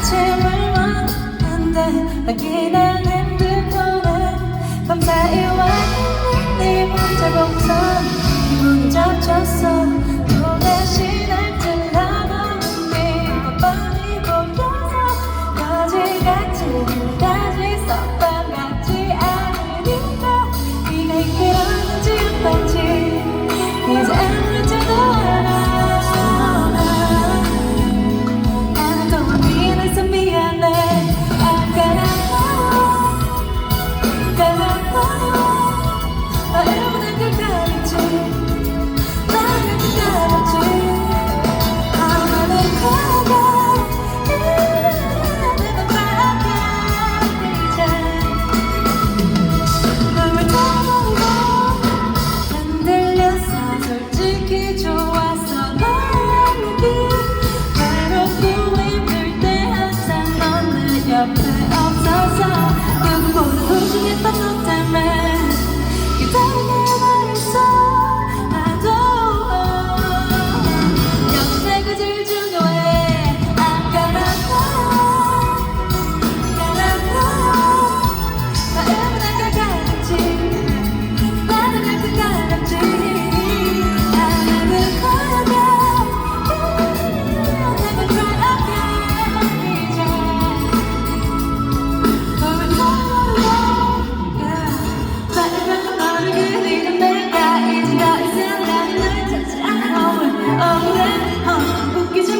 아침을 만난데 하기는 힘들 거래 밤사이 와 있는 네 혼자 공선. 기분 잡쳤어. But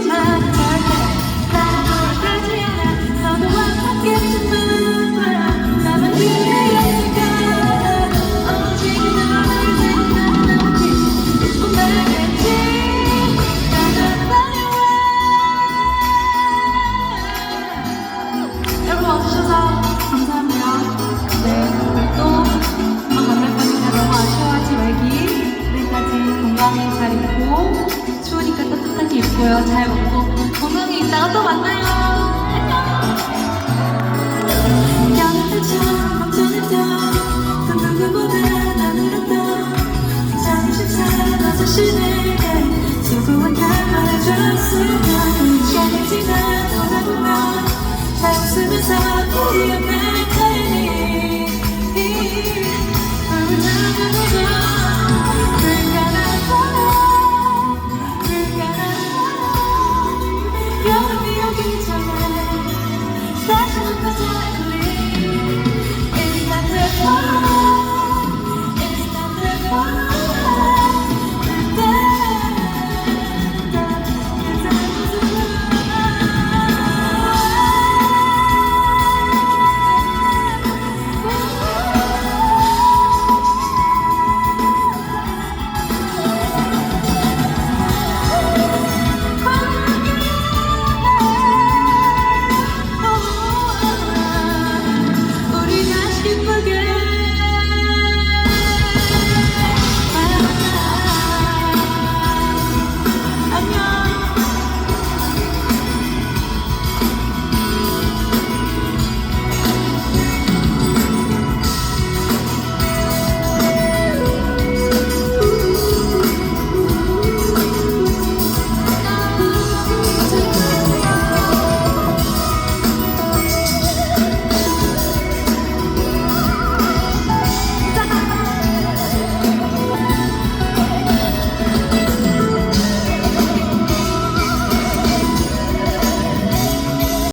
my 드시고요. 잘 먹고 건강히 있다가 또 만나요. 우리의 백화이 I'm not Special for time.